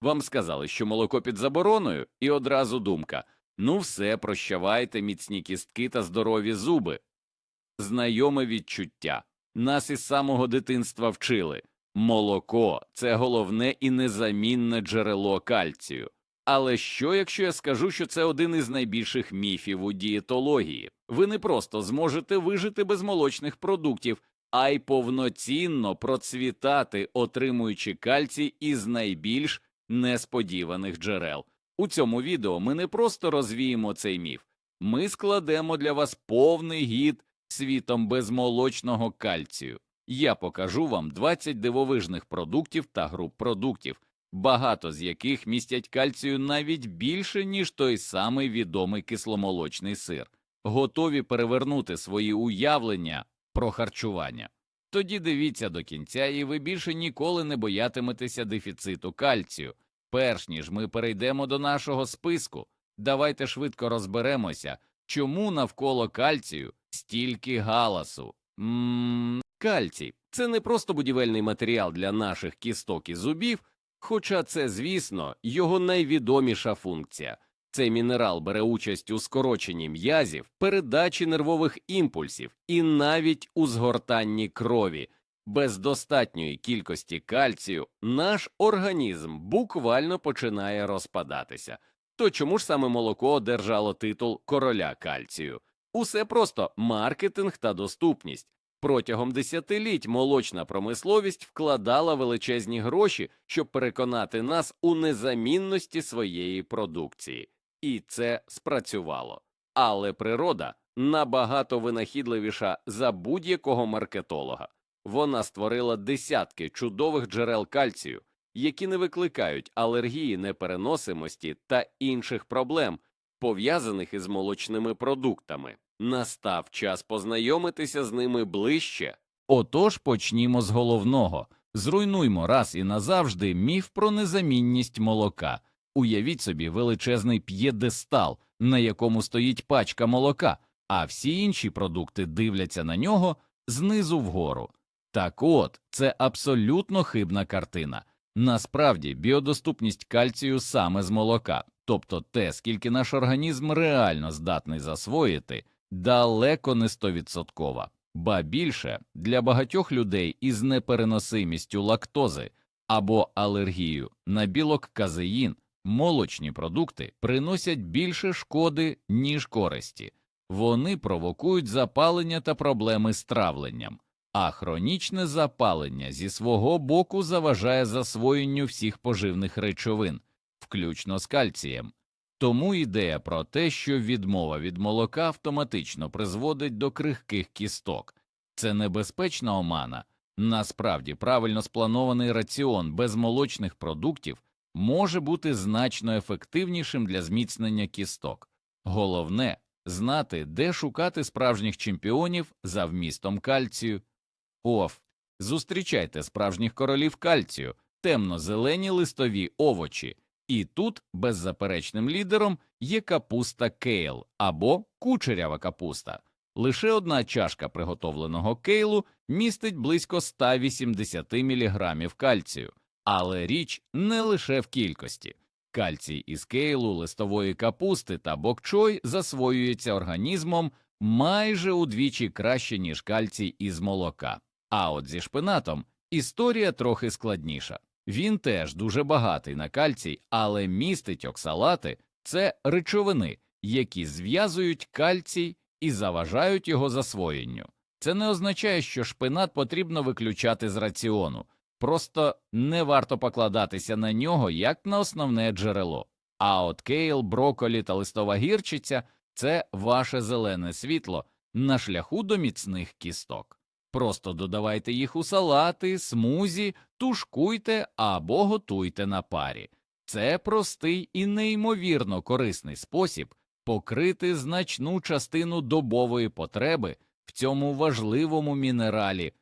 Вам сказали, що молоко під забороною, і одразу думка ну все, прощавайте, міцні кістки та здорові зуби. Знайоме відчуття. Нас із самого дитинства вчили молоко це головне і незамінне джерело кальцію. Але що, якщо я скажу, що це один із найбільших міфів у дієтології? Ви не просто зможете вижити без молочних продуктів, а й повноцінно процвітати, отримуючи кальцій із найбільш несподіваних джерел. У цьому відео ми не просто розвіємо цей міф, ми складемо для вас повний гід світом безмолочного кальцію. Я покажу вам 20 дивовижних продуктів та груп продуктів, багато з яких містять кальцію навіть більше, ніж той самий відомий кисломолочний сир, готові перевернути свої уявлення про харчування. Тоді дивіться до кінця, і ви більше ніколи не боятиметеся дефіциту кальцію. Перш ніж ми перейдемо до нашого списку, давайте швидко розберемося, чому навколо кальцію стільки галасу. Ммм, кальцій це не просто будівельний матеріал для наших кісток і зубів, хоча це, звісно, його найвідоміша функція. Цей мінерал бере участь у скороченні м'язів, передачі нервових імпульсів і навіть у згортанні крові. Без достатньої кількості кальцію наш організм буквально починає розпадатися. То чому ж саме молоко одержало титул короля кальцію? Усе просто маркетинг та доступність. Протягом десятиліть молочна промисловість вкладала величезні гроші, щоб переконати нас у незамінності своєї продукції, і це спрацювало. Але природа набагато винахідливіша за будь-якого маркетолога. Вона створила десятки чудових джерел кальцію, які не викликають алергії, непереносимості та інших проблем, пов'язаних із молочними продуктами. Настав час познайомитися з ними ближче. Отож почнімо з головного зруйнуймо раз і назавжди міф про незамінність молока. Уявіть собі величезний п'єдестал, на якому стоїть пачка молока, а всі інші продукти дивляться на нього знизу вгору. Так от, це абсолютно хибна картина. Насправді, біодоступність кальцію саме з молока, тобто те, скільки наш організм реально здатний засвоїти, далеко не стовідсоткова. Ба більше для багатьох людей із непереносимістю лактози або алергією на білок казеїн молочні продукти приносять більше шкоди, ніж користі. Вони провокують запалення та проблеми з травленням, а хронічне запалення зі свого боку заважає засвоєнню всіх поживних речовин, включно з кальцієм. Тому ідея про те, що відмова від молока автоматично призводить до крихких кісток, це небезпечна омана. Насправді правильно спланований раціон без молочних продуктів може бути значно ефективнішим для зміцнення кісток. Головне знати, де шукати справжніх чемпіонів за вмістом кальцію. Оф. Зустрічайте справжніх королів кальцію, темно-зелені листові овочі. І тут беззаперечним лідером є капуста кейл або кучерява капуста. Лише одна чашка приготовленого кейлу містить близько 180 мг кальцію, але річ не лише в кількості. Кальцій із кейлу, листової капусти та бокчой засвоюється організмом майже удвічі краще, ніж кальцій із молока. А от зі шпинатом історія трохи складніша. Він теж дуже багатий на кальцій, але містить оксалати це речовини, які зв'язують кальцій і заважають його засвоєнню. Це не означає, що шпинат потрібно виключати з раціону, просто не варто покладатися на нього як на основне джерело. А от кейл, броколі та листова гірчиця це ваше зелене світло на шляху до міцних кісток. Просто додавайте їх у салати, смузі, тушкуйте або готуйте на парі. Це простий і неймовірно корисний спосіб покрити значну частину добової потреби в цьому важливому мінералі.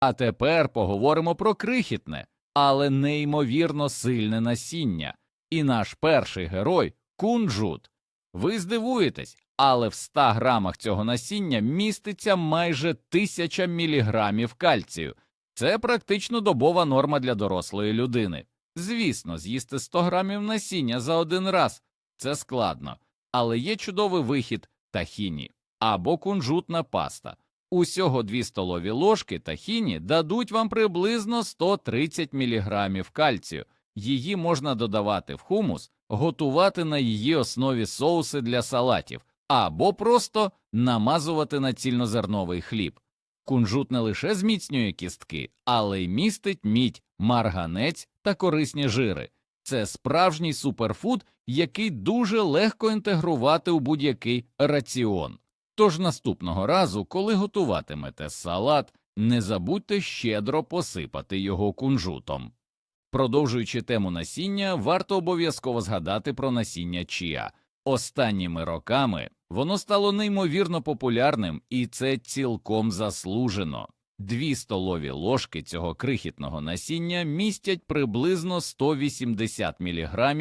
А тепер поговоримо про крихітне, але неймовірно сильне насіння. І наш перший герой кунжут. Ви здивуєтесь, але в 100 грамах цього насіння міститься майже 1000 міліграмів кальцію. Це практично добова норма для дорослої людини. Звісно, з'їсти 100 грамів насіння за один раз це складно, але є чудовий вихід тахіні або кунжутна паста. Усього 2 столові ложки тахіні дадуть вам приблизно 130 мг кальцію. Її можна додавати в хумус, готувати на її основі соуси для салатів або просто намазувати на цільнозерновий хліб. Кунжут не лише зміцнює кістки, але й містить мідь, марганець та корисні жири. Це справжній суперфуд, який дуже легко інтегрувати у будь-який раціон. Тож наступного разу, коли готуватимете салат, не забудьте щедро посипати його кунжутом. Продовжуючи тему насіння, варто обов'язково згадати про насіння чіа. Останніми роками воно стало неймовірно популярним, і це цілком заслужено. Дві столові ложки цього крихітного насіння містять приблизно 180 мг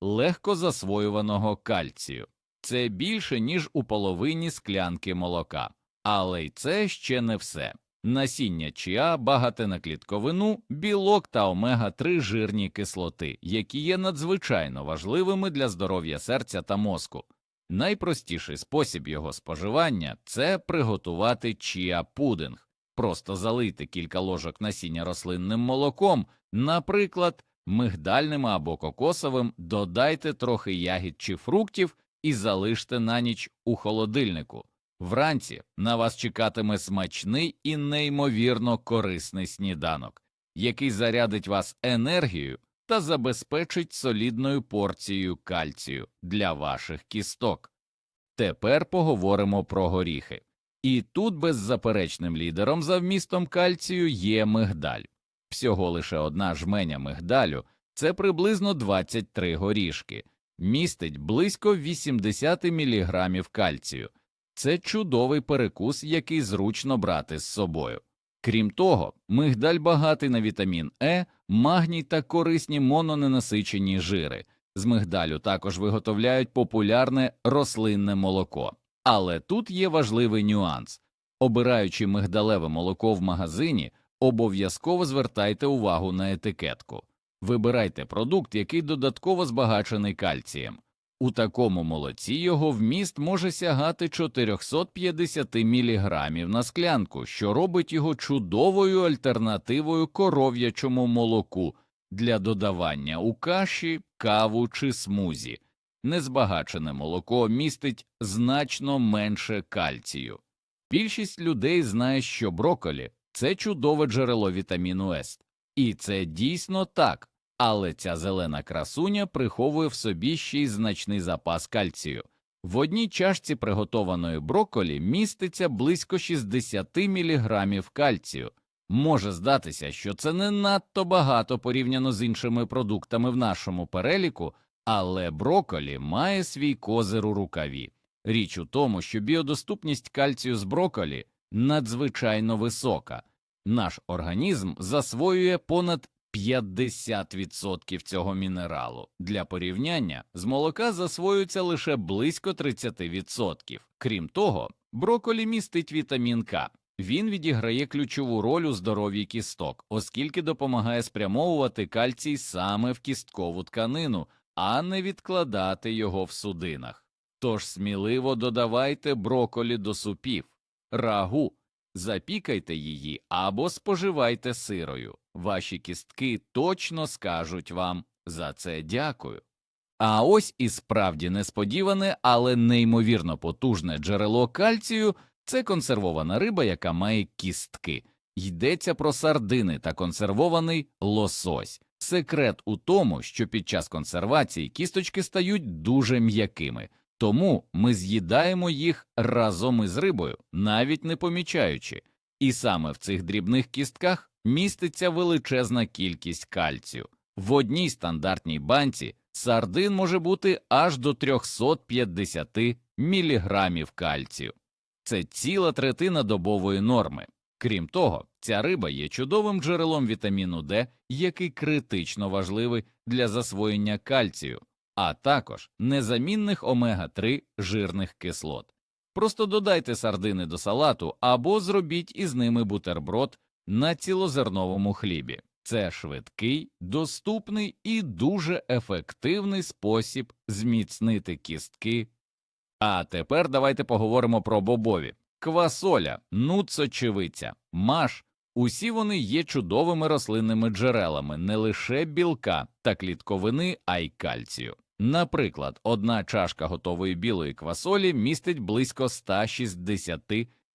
легко засвоюваного кальцію. Це більше, ніж у половині склянки молока. Але й це ще не все. Насіння чіа багате на клітковину, білок та омега-3 жирні кислоти, які є надзвичайно важливими для здоров'я серця та мозку. Найпростіший спосіб його споживання це приготувати чіа пудинг. Просто залийте кілька ложок насіння рослинним молоком, наприклад, мигдальним або кокосовим, додайте трохи ягід чи фруктів і залиште на ніч у холодильнику. Вранці на вас чекатиме смачний і неймовірно корисний сніданок, який зарядить вас енергією та забезпечить солідною порцією кальцію для ваших кісток. Тепер поговоримо про горіхи. І тут беззаперечним лідером за вмістом кальцію є мигдаль. Всього лише одна жменя мигдалю це приблизно 23 горішки, містить близько 80 мг кальцію. Це чудовий перекус, який зручно брати з собою. Крім того, мигдаль багатий на вітамін Е, магній та корисні мононенасичені жири. З мигдалю також виготовляють популярне рослинне молоко. Але тут є важливий нюанс обираючи мигдалеве молоко в магазині, обов'язково звертайте увагу на етикетку. Вибирайте продукт, який додатково збагачений кальцієм. У такому молоці його вміст може сягати 450 мг на склянку, що робить його чудовою альтернативою коров'ячому молоку для додавання у каші, каву чи смузі. Незбагачене молоко містить значно менше кальцію. Більшість людей знає, що брокколі – це чудове джерело вітаміну С. І це дійсно так, але ця зелена красуня приховує в собі ще й значний запас кальцію. В одній чашці приготованої брокколі міститься близько 60 мг кальцію. Може здатися, що це не надто багато порівняно з іншими продуктами в нашому переліку, але брокколі має свій козир у рукаві. Річ у тому, що біодоступність кальцію з брокколі надзвичайно висока. Наш організм засвоює понад 50% цього мінералу. Для порівняння з молока засвоюється лише близько 30%. Крім того, брокколі містить вітамін К. Він відіграє ключову роль у здоров'ї кісток, оскільки допомагає спрямовувати кальцій саме в кісткову тканину, а не відкладати його в судинах. Тож сміливо додавайте брокколі до супів, рагу, запікайте її або споживайте сирою. Ваші кістки точно скажуть вам за це дякую. А ось і справді несподіване, але неймовірно потужне джерело кальцію це консервована риба, яка має кістки. Йдеться про сардини та консервований лосось. Секрет у тому, що під час консервації кісточки стають дуже м'якими, тому ми з'їдаємо їх разом із рибою, навіть не помічаючи. І саме в цих дрібних кістках міститься величезна кількість кальцію. В одній стандартній банці сардин може бути аж до 350 мг кальцію. Це ціла третина добової норми. Крім того, ця риба є чудовим джерелом вітаміну Д, який критично важливий для засвоєння кальцію, а також незамінних омега 3 жирних кислот. Просто додайте сардини до салату або зробіть із ними бутерброд на цілозерновому хлібі. Це швидкий, доступний і дуже ефективний спосіб зміцнити кістки. А тепер давайте поговоримо про бобові. Квасоля, нуцочевиця, маш Усі вони є чудовими рослинними джерелами не лише білка та клітковини, а й кальцію. Наприклад, одна чашка готової білої квасолі містить близько 160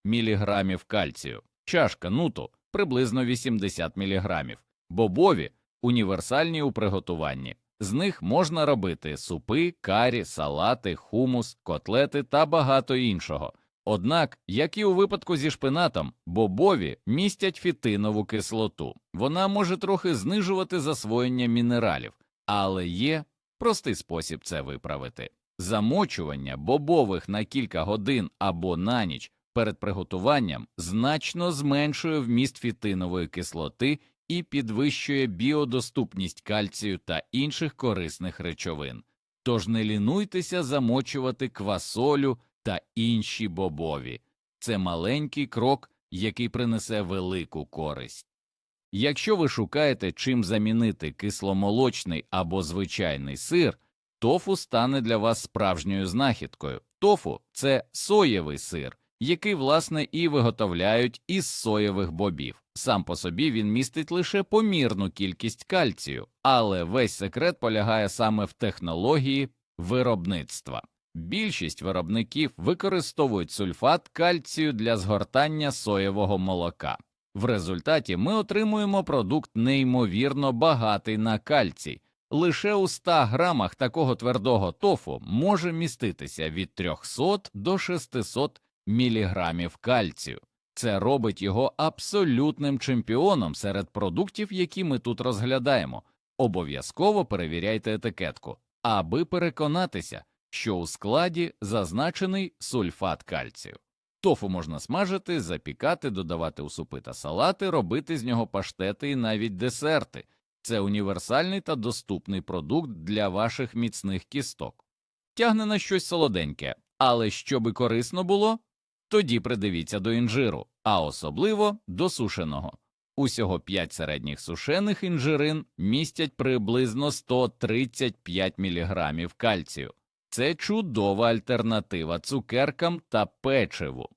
мг кальцію, чашка нуту приблизно 80 мг, бобові універсальні у приготуванні. З них можна робити супи, карі, салати, хумус, котлети та багато іншого. Однак, як і у випадку зі шпинатом, бобові містять фітинову кислоту. Вона може трохи знижувати засвоєння мінералів, але є простий спосіб це виправити. Замочування бобових на кілька годин або на ніч перед приготуванням значно зменшує вміст фітинової кислоти і підвищує біодоступність кальцію та інших корисних речовин. Тож не лінуйтеся замочувати квасолю та інші бобові. Це маленький крок, який принесе велику користь. Якщо ви шукаєте чим замінити кисломолочний або звичайний сир, тофу стане для вас справжньою знахідкою. Тофу це соєвий сир, який, власне, і виготовляють із соєвих бобів. Сам по собі він містить лише помірну кількість кальцію, але весь секрет полягає саме в технології виробництва. Більшість виробників використовують сульфат кальцію для згортання соєвого молока. В результаті ми отримуємо продукт неймовірно багатий на кальцій. Лише у 100 грамах такого твердого тофу може міститися від 300 до 600 міліграмів кальцію. Це робить його абсолютним чемпіоном серед продуктів, які ми тут розглядаємо. Обов'язково перевіряйте етикетку, аби переконатися, що у складі зазначений сульфат кальцію. Тофу можна смажити, запікати, додавати у супи та салати, робити з нього паштети і навіть десерти. Це універсальний та доступний продукт для ваших міцних кісток. Тягне на щось солоденьке, але щоби корисно було, тоді придивіться до інжиру, а особливо до сушеного. Усього 5 середніх сушених інжирин містять приблизно 135 мг кальцію. Це чудова альтернатива цукеркам та печиву.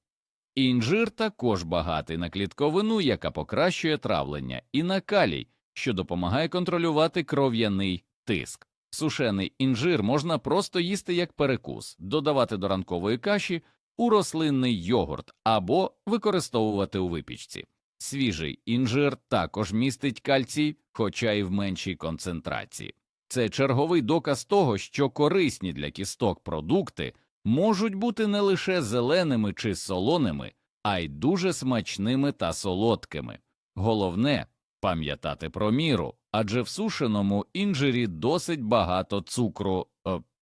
Інжир також багатий на клітковину, яка покращує травлення, і на калій, що допомагає контролювати кров'яний тиск. Сушений інжир можна просто їсти як перекус, додавати до ранкової каші у рослинний йогурт або використовувати у випічці. Свіжий інжир також містить кальцій, хоча й в меншій концентрації. Це черговий доказ того, що корисні для кісток продукти можуть бути не лише зеленими чи солоними, а й дуже смачними та солодкими. Головне пам'ятати про міру, адже в сушеному інжирі досить багато цукру.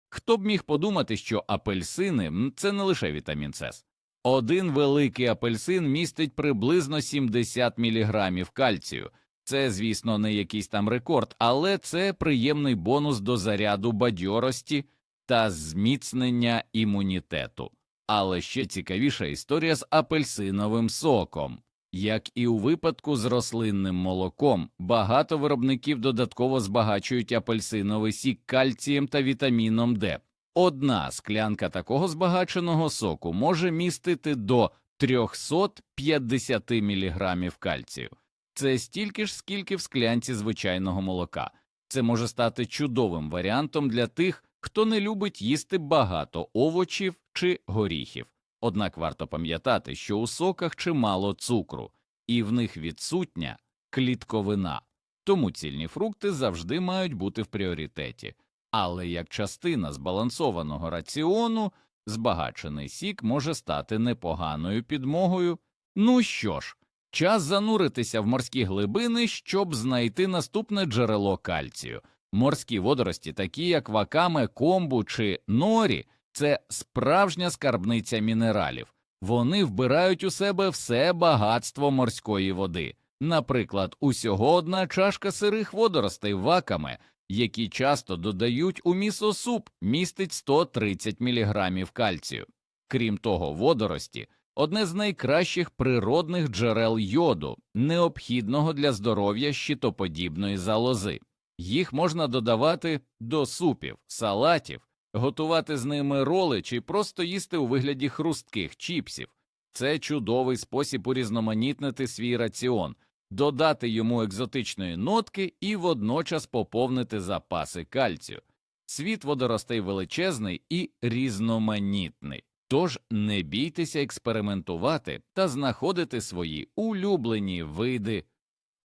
Хто б міг подумати, що апельсини це не лише вітамін С. Один великий апельсин містить приблизно 70 мг кальцію. Це, звісно, не якийсь там рекорд, але це приємний бонус до заряду бадьорості та зміцнення імунітету. Але ще цікавіша історія з апельсиновим соком. Як і у випадку з рослинним молоком, багато виробників додатково збагачують апельсиновий сік кальцієм та вітаміном Д. Одна склянка такого збагаченого соку може містити до 350 мг кальцію. Це стільки ж, скільки в склянці звичайного молока. Це може стати чудовим варіантом для тих, хто не любить їсти багато овочів чи горіхів. Однак варто пам'ятати, що у соках чимало цукру, і в них відсутня клітковина, тому цільні фрукти завжди мають бути в пріоритеті. Але як частина збалансованого раціону, збагачений сік може стати непоганою підмогою. Ну що ж, час зануритися в морські глибини, щоб знайти наступне джерело кальцію. Морські водорості, такі як вакаме, комбу чи норі, це справжня скарбниця мінералів. Вони вбирають у себе все багатство морської води. Наприклад, усього одна чашка сирих водоростей вакаме, які часто додають у місосуп, містить 130 мг кальцію. Крім того, водорості одне з найкращих природних джерел йоду, необхідного для здоров'я щитоподібної залози. Їх можна додавати до супів, салатів, готувати з ними роли чи просто їсти у вигляді хрустких чіпсів. Це чудовий спосіб урізноманітнити свій раціон, додати йому екзотичної нотки і водночас поповнити запаси кальцію. Світ водоростей величезний і різноманітний. Тож не бійтеся експериментувати та знаходити свої улюблені види.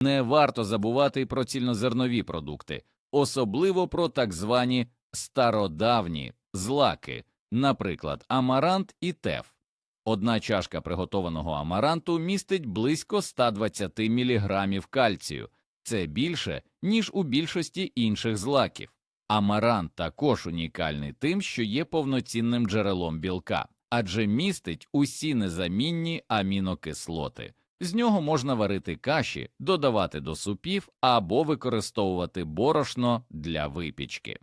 Не варто забувати про цільнозернові продукти, особливо про так звані стародавні злаки, наприклад, амарант і теф. Одна чашка приготованого амаранту містить близько 120 мг кальцію, це більше, ніж у більшості інших злаків. Амарант також унікальний тим, що є повноцінним джерелом білка, адже містить усі незамінні амінокислоти. З нього можна варити каші, додавати до супів або використовувати борошно для випічки.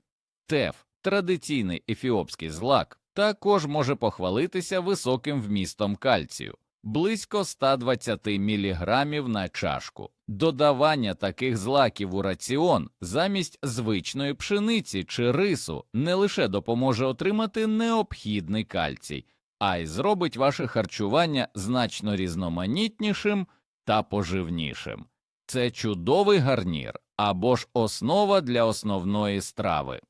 Теф, традиційний ефіопський злак, також може похвалитися високим вмістом кальцію близько 120 мг на чашку. Додавання таких злаків у раціон замість звичної пшениці чи рису не лише допоможе отримати необхідний кальцій, а й зробить ваше харчування значно різноманітнішим та поживнішим. Це чудовий гарнір або ж основа для основної страви.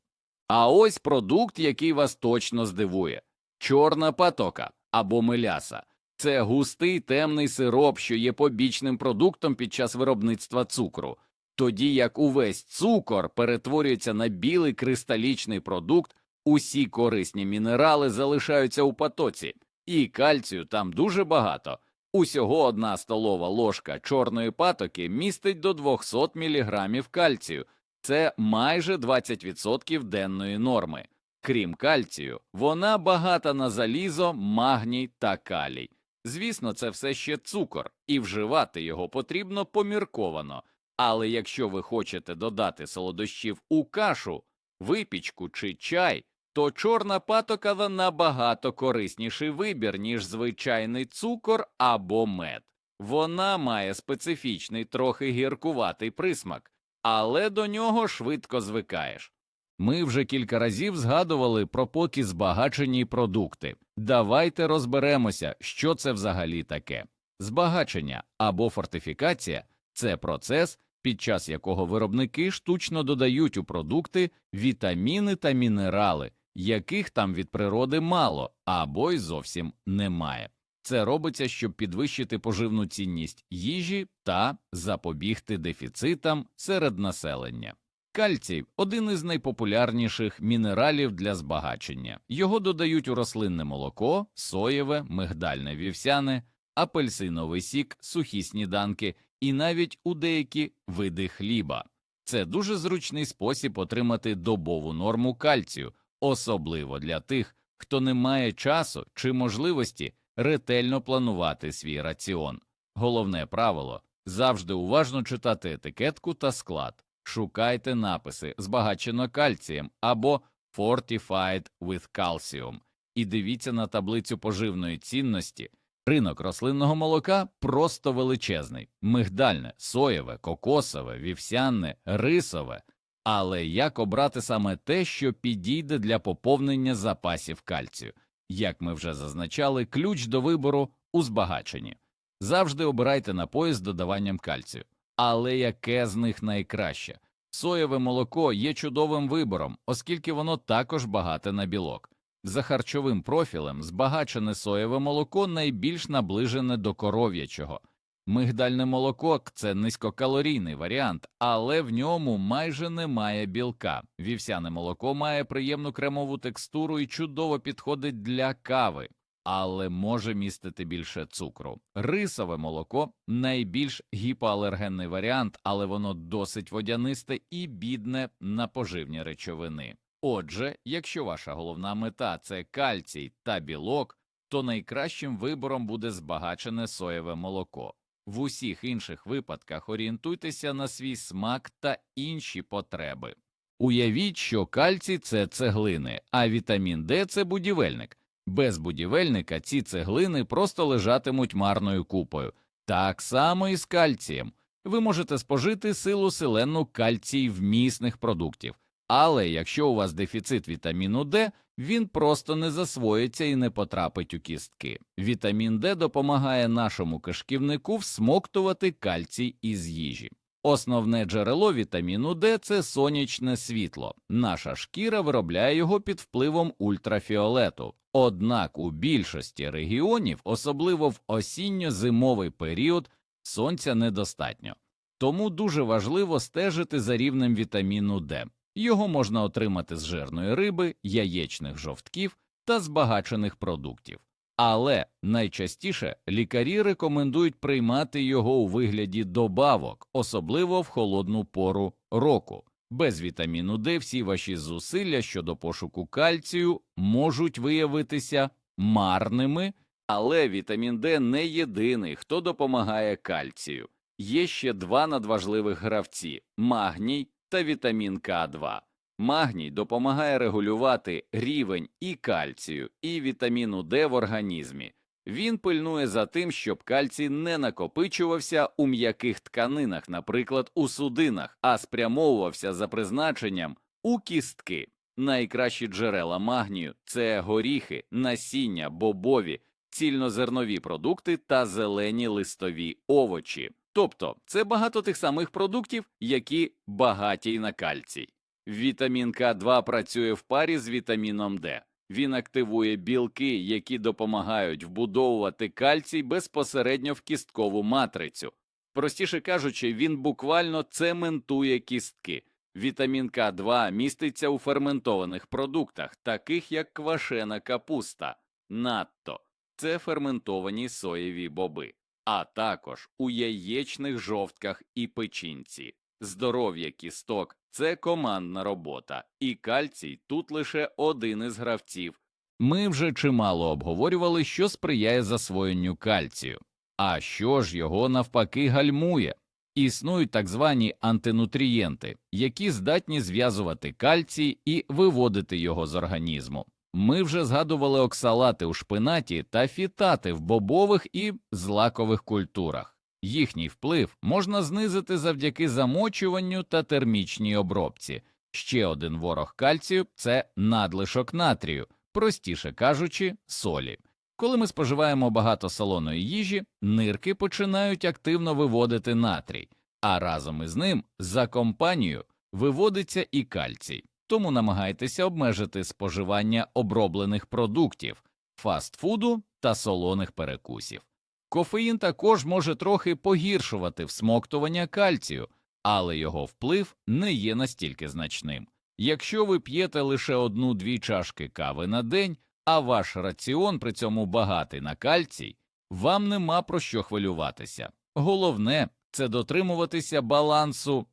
А ось продукт, який вас точно здивує чорна патока або меляса. Це густий темний сироп, що є побічним продуктом під час виробництва цукру, тоді як увесь цукор перетворюється на білий кристалічний продукт, усі корисні мінерали залишаються у патоці, і кальцію там дуже багато. Усього одна столова ложка чорної патоки містить до 200 мг кальцію, це майже 20% денної норми. Крім кальцію, вона багата на залізо, магній та калій. Звісно, це все ще цукор, і вживати його потрібно помірковано. Але якщо ви хочете додати солодощів у кашу, випічку чи чай, то чорна патока набагато корисніший вибір, ніж звичайний цукор або мед. Вона має специфічний, трохи гіркуватий присмак, але до нього швидко звикаєш. Ми вже кілька разів згадували про поки збагачені продукти. Давайте розберемося, що це взагалі таке. Збагачення або фортифікація це процес, під час якого виробники штучно додають у продукти вітаміни та мінерали, яких там від природи мало або й зовсім немає. Це робиться, щоб підвищити поживну цінність їжі та запобігти дефіцитам серед населення. Кальцій один із найпопулярніших мінералів для збагачення. Його додають у рослинне молоко, соєве, мигдальне вівсяне, апельсиновий сік, сухі сніданки і навіть у деякі види хліба. Це дуже зручний спосіб отримати добову норму кальцію, особливо для тих, хто не має часу чи можливості ретельно планувати свій раціон. Головне правило завжди уважно читати етикетку та склад. Шукайте написи збагачено кальцієм або Fortified with Calcium і дивіться на таблицю поживної цінності. Ринок рослинного молока просто величезний, мигдальне, соєве, кокосове, вівсяне, рисове. Але як обрати саме те, що підійде для поповнення запасів кальцію? Як ми вже зазначали, ключ до вибору у збагаченні. Завжди обирайте напої з додаванням кальцію. Але яке з них найкраще? Соєве молоко є чудовим вибором, оскільки воно також багате на білок. За харчовим профілем збагачене соєве молоко найбільш наближене до коров'ячого. Мигдальне молоко це низькокалорійний варіант, але в ньому майже немає білка. Вівсяне молоко має приємну кремову текстуру і чудово підходить для кави але може містити більше цукру. Рисове молоко найбільш гіпоалергенний варіант, але воно досить водянисте і бідне на поживні речовини. Отже, якщо ваша головна мета це кальцій та білок, то найкращим вибором буде збагачене соєве молоко. В усіх інших випадках орієнтуйтеся на свій смак та інші потреби. Уявіть, що кальцій це цеглини, а вітамін Д це будівельник. Без будівельника ці цеглини просто лежатимуть марною купою. Так само і з кальцієм. Ви можете спожити силу селену кальцій вмісних продуктів, але якщо у вас дефіцит вітаміну Д, він просто не засвоїться і не потрапить у кістки. Вітамін Д допомагає нашому кишківнику всмоктувати кальцій із їжі. Основне джерело вітаміну Д це сонячне світло. Наша шкіра виробляє його під впливом ультрафіолету. Однак у більшості регіонів, особливо в осінньо-зимовий період, сонця недостатньо. Тому дуже важливо стежити за рівнем вітаміну Д. Його можна отримати з жирної риби, яєчних жовтків та збагачених продуктів. Але найчастіше лікарі рекомендують приймати його у вигляді добавок, особливо в холодну пору року. Без вітаміну Д всі ваші зусилля щодо пошуку кальцію можуть виявитися марними, але вітамін Д не єдиний, хто допомагає кальцію. Є ще два надважливих гравці магній та вітамін К2. Магній допомагає регулювати рівень і кальцію, і вітаміну Д в організмі. Він пильнує за тим, щоб кальцій не накопичувався у м'яких тканинах, наприклад, у судинах, а спрямовувався за призначенням у кістки. Найкращі джерела магнію це горіхи, насіння, бобові, цільнозернові продукти та зелені листові овочі. Тобто це багато тих самих продуктів, які багаті на кальцій. Вітамін К2 працює в парі з вітаміном Д. Він активує білки, які допомагають вбудовувати кальцій безпосередньо в кісткову матрицю. Простіше кажучи, він буквально цементує кістки. Вітамін К2 міститься у ферментованих продуктах, таких як квашена капуста, надто це ферментовані соєві боби, а також у яєчних жовтках і печінці. Здоров'я кісток це командна робота, і кальцій тут лише один із гравців. Ми вже чимало обговорювали, що сприяє засвоєнню кальцію, а що ж його навпаки гальмує. Існують так звані антинутрієнти, які здатні зв'язувати кальцій і виводити його з організму. Ми вже згадували оксалати у шпинаті та фітати в бобових і злакових культурах. Їхній вплив можна знизити завдяки замочуванню та термічній обробці. Ще один ворог кальцію це надлишок натрію, простіше кажучи, солі. Коли ми споживаємо багато солоної їжі, нирки починають активно виводити натрій, а разом із ним за компанію виводиться і кальцій. Тому намагайтеся обмежити споживання оброблених продуктів, фастфуду та солоних перекусів. Кофеїн також може трохи погіршувати всмоктування кальцію, але його вплив не є настільки значним. Якщо ви п'єте лише одну-дві чашки кави на день, а ваш раціон при цьому багатий на кальцій, вам нема про що хвилюватися. Головне це дотримуватися балансу.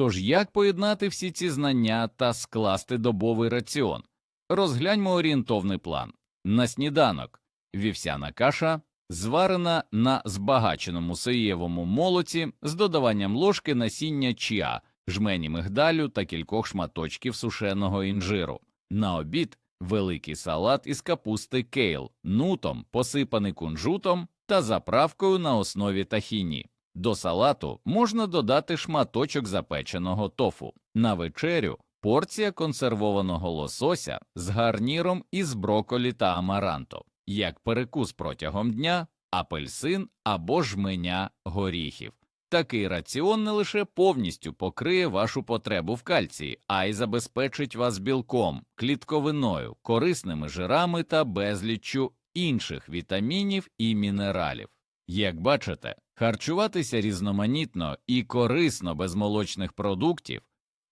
Тож як поєднати всі ці знання та скласти добовий раціон? Розгляньмо орієнтовний план. На сніданок вівсяна каша, зварена на збагаченому соєвому молоці з додаванням ложки насіння чіа, жмені мигдалю та кількох шматочків сушеного інжиру. На обід великий салат із капусти кейл, нутом, посипаний кунжутом та заправкою на основі тахіні. До салату можна додати шматочок запеченого тофу. На вечерю порція консервованого лосося з гарніром із броколі та амаранто, як перекус протягом дня, апельсин або жменя горіхів. Такий раціон не лише повністю покриє вашу потребу в кальції, а й забезпечить вас білком, клітковиною, корисними жирами та безліччю інших вітамінів і мінералів. Як бачите, харчуватися різноманітно і корисно без молочних продуктів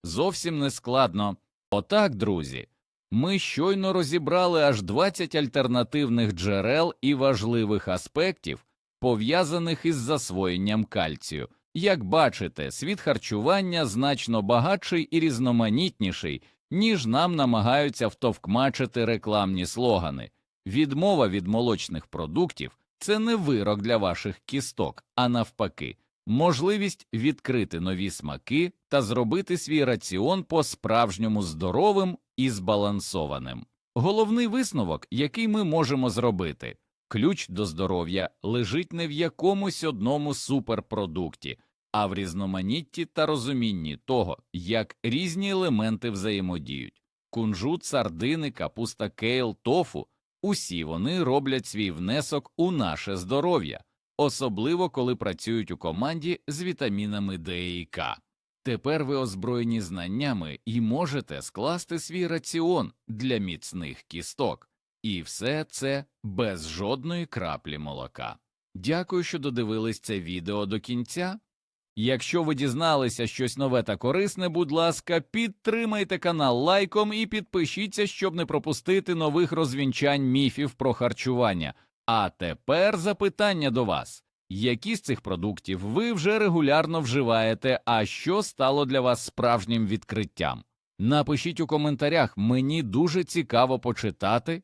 зовсім не складно. Отак, друзі, ми щойно розібрали аж 20 альтернативних джерел і важливих аспектів, пов'язаних із засвоєнням кальцію. Як бачите, світ харчування значно багатший і різноманітніший, ніж нам намагаються втовкмачити рекламні слогани. Відмова від молочних продуктів це не вирок для ваших кісток, а навпаки, можливість відкрити нові смаки та зробити свій раціон по справжньому здоровим і збалансованим. Головний висновок, який ми можемо зробити ключ до здоров'я лежить не в якомусь одному суперпродукті, а в різноманітті та розумінні того, як різні елементи взаємодіють. Кунжут, сардини, капуста, кейл, тофу усі вони роблять свій внесок у наше здоров'я, особливо коли працюють у команді з вітамінами Д і К. Тепер ви озброєні знаннями і можете скласти свій раціон для міцних кісток. І все це без жодної краплі молока. Дякую, що додивились це відео до кінця. Якщо ви дізналися щось нове та корисне, будь ласка, підтримайте канал лайком і підпишіться, щоб не пропустити нових розвінчань міфів про харчування. А тепер запитання до вас. Які з цих продуктів ви вже регулярно вживаєте, а що стало для вас справжнім відкриттям? Напишіть у коментарях, мені дуже цікаво почитати